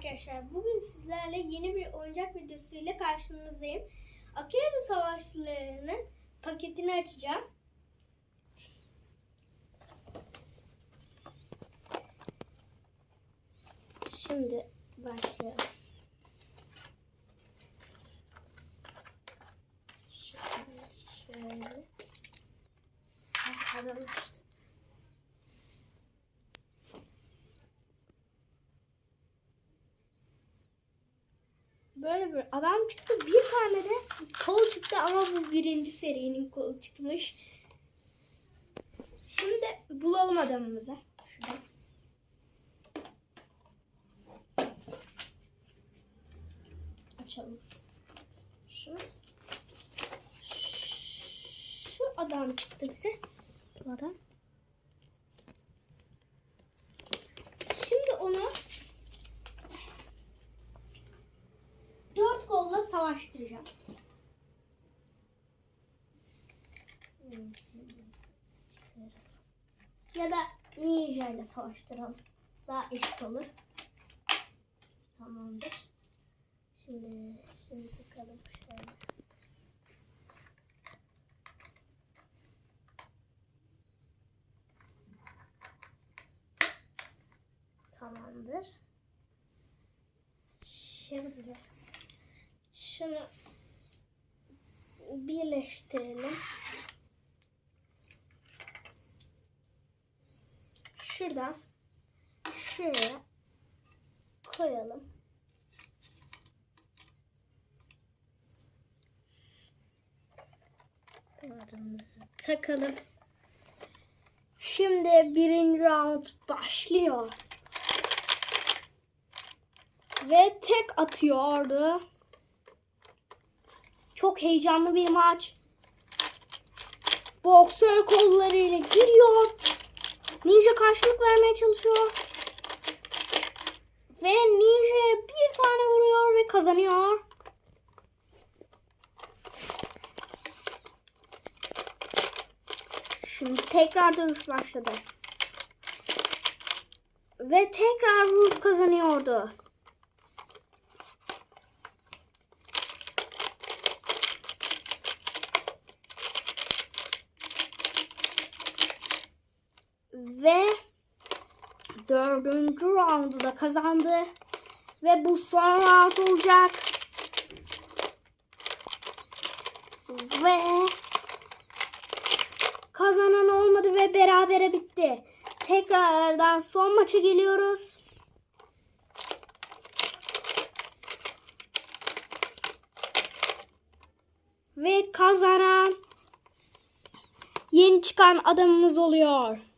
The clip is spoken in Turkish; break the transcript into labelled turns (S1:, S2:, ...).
S1: arkadaşlar. Bugün sizlerle yeni bir oyuncak videosuyla karşınızdayım. Akıya'da Savaşçıları'nın paketini açacağım. Şimdi başlayalım. Şöyle, şöyle. Pardon, Böyle bir adam çıktı. Bir tane de kol çıktı ama bu birinci serinin kolu çıkmış. Şimdi bulalım adamımızı. Şuradan. Açalım. Şu. Şu adam çıktı bize. Bu adam. Şimdi onu kolla savaştıracağım. Ya da ninja ile savaştıralım. Daha eşit olur. Tamamdır. Şimdi şimdi takalım şöyle. Tamamdır. Şimdi şunu birleştirelim. Şuradan şuraya koyalım. Kıvırcımızı takalım. Şimdi birinci round başlıyor. Ve tek atıyordu. Çok heyecanlı bir maç. Boksör kollarıyla giriyor. Ninja karşılık vermeye çalışıyor. Ve Ninja'ya bir tane vuruyor ve kazanıyor. Şimdi tekrar dövüş başladı. Ve tekrar vurup kazanıyordu. Ve dördüncü roundu da kazandı. Ve bu son round olacak. Ve kazanan olmadı ve berabere bitti. Tekrardan son maça geliyoruz. Ve kazanan yeni çıkan adamımız oluyor.